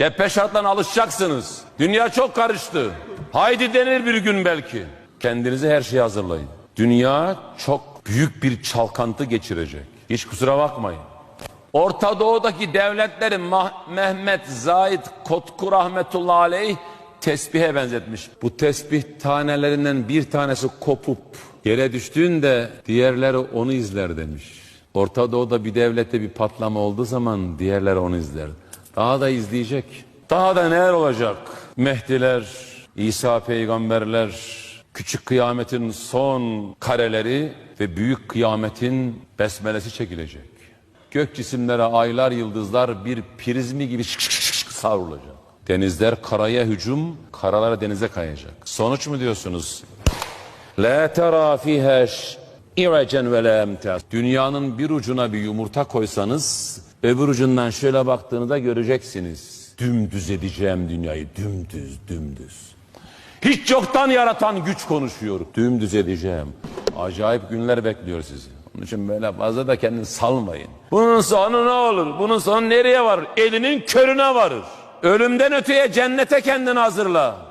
Cephe şartlarına alışacaksınız. Dünya çok karıştı. Haydi denir bir gün belki. Kendinizi her şeye hazırlayın. Dünya çok büyük bir çalkantı geçirecek. Hiç kusura bakmayın. Orta Doğu'daki devletleri Mah- Mehmet Zahid Kotku rahmetullahi aleyh tesbihe benzetmiş. Bu tesbih tanelerinden bir tanesi kopup yere düştüğünde diğerleri onu izler demiş. Orta Doğu'da bir devlette bir patlama olduğu zaman diğerleri onu izler. Daha da izleyecek. Daha da neler olacak? Mehdiler, İsa peygamberler, küçük kıyametin son kareleri ve büyük kıyametin besmelesi çekilecek. Gök cisimlere aylar yıldızlar bir prizmi gibi şık şık şık savrulacak. Denizler karaya hücum, karalar denize kayacak. Sonuç mu diyorsunuz? La tera fiha İvecen ve la emtas. Dünyanın bir ucuna bir yumurta koysanız öbür ucundan şöyle baktığınızda göreceksiniz. Dümdüz edeceğim dünyayı. Dümdüz, dümdüz. Hiç yoktan yaratan güç konuşuyor. Dümdüz edeceğim. Acayip günler bekliyor sizi. Onun için böyle fazla da kendini salmayın. Bunun sonu ne olur? Bunun sonu nereye varır? Elinin körüne varır. Ölümden öteye cennete kendini hazırla.